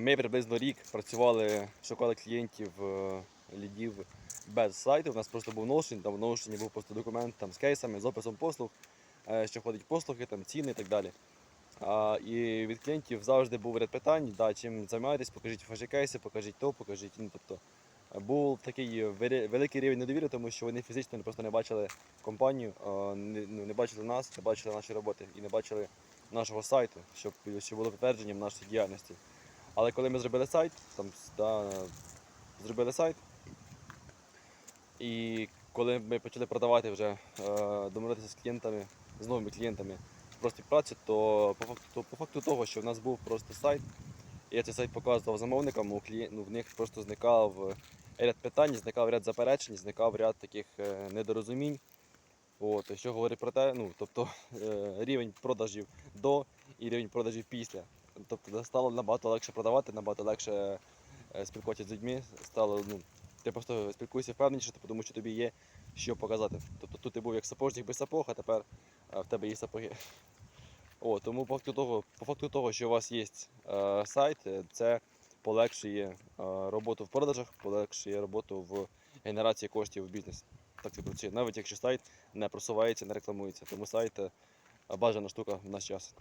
Ми приблизно рік працювали, шукали клієнтів е, лідів без сайту. У нас просто був ноушен, там в ноушені був просто документ там, з кейсами, з описом послуг, е, що входить послуги, там, ціни і так далі. А, і від клієнтів завжди був ряд питань, да, чим займаєтесь, покажіть ваші кейси, покажіть то, покажіть. Ну, тобто, був такий великий рівень недовіри, тому що вони фізично просто не бачили компанію, ну, не бачили нас, не бачили наші роботи і не бачили нашого сайту, щоб, щоб було підтвердженням нашої діяльності. Але коли ми зробили сайт, там да, зробили сайт, і коли ми почали продавати вже, е, домовлятися з клієнтами, з новими клієнтами про співпрацю, то по факту, по факту того, що в нас був просто сайт, і я цей сайт показував замовникам, у клієн... ну, в них просто зникав ряд питань, зникав ряд заперечень, зникав ряд таких е, недорозумінь. От, що говорить про те, ну, тобто е, рівень продажів до і рівень продажів після. Тобто стало набагато легше продавати, набагато легше е, спілкуватися з людьми. Стало, ну, ти просто спілкуєшся впевненіше, тому що тобі є що показати. Тобто тут ти був як сапожник без сапог, а тепер е, в тебе є сапоги. О, тому по факту того, по факту того, що у вас є е, сайт, е, це полегшує е, роботу в продажах, полегшує роботу в генерації коштів в бізнес. Так це працює, навіть якщо сайт не просувається, не рекламується. Тому сайт бажана штука в наш час.